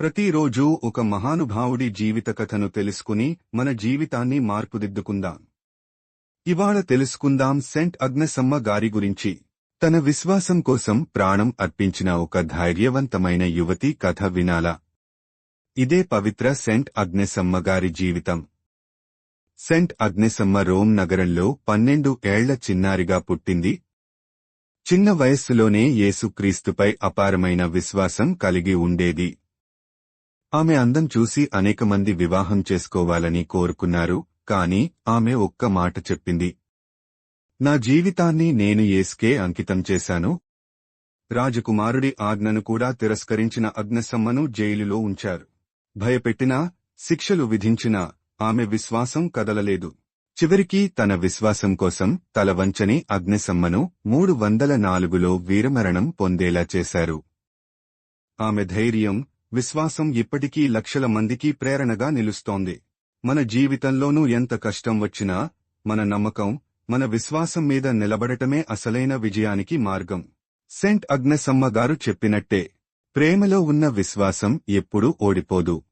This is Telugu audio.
ప్రతిరోజూ ఒక మహానుభావుడి జీవిత కథను తెలుసుకుని మన జీవితాన్ని మార్పుదిద్దుకుందాం. ఇవాళ తెలుసుకుందాం సెంట్ అగ్నసమ్మ గారి గురించి. తన విశ్వాసం కోసం ప్రాణం అర్పించిన ఒక ధైర్యవంతమైన యువతి కథ వినాలా. ఇదే పవిత్ర సెంట్ అగ్నెసమ్మ గారి జీవితం. సెంట్ అగ్నెసమ్మ రోమ్ నగరంలో పన్నెండు ఏళ్ళ చిన్నారిగా పుట్టింది. చిన్న వయస్సులోనే యేసుక్రీస్తుపై అపారమైన విశ్వాసం కలిగి ఉండేది. ఆమె అందం చూసి అనేక మంది వివాహం చేసుకోవాలని కోరుకున్నారు కాని ఆమె ఒక్క మాట చెప్పింది. నా జీవితాన్ని నేను ఏస్కే అంకితం చేశాను. రాజకుమారుడి ఆజ్ఞను కూడా తిరస్కరించిన అగ్నసమ్మను జైలులో ఉంచారు. భయపెట్టినా శిక్షలు విధించినా ఆమె విశ్వాసం కదలలేదు. చివరికి తన విశ్వాసం కోసం తల వంచని అగ్నిసమ్మను మూడు వందల నాలుగులో వీరమరణం పొందేలా చేశారు. ఆమె ధైర్యం విశ్వాసం ఇప్పటికీ లక్షల మందికి ప్రేరణగా నిలుస్తోంది. మన జీవితంలోనూ ఎంత కష్టం వచ్చినా మన నమ్మకం మన విశ్వాసం మీద నిలబడటమే అసలైన విజయానికి మార్గం. సెంట్ అగ్నసమ్మ గారు చెప్పినట్టే ప్రేమలో ఉన్న విశ్వాసం ఎప్పుడూ ఓడిపోదు.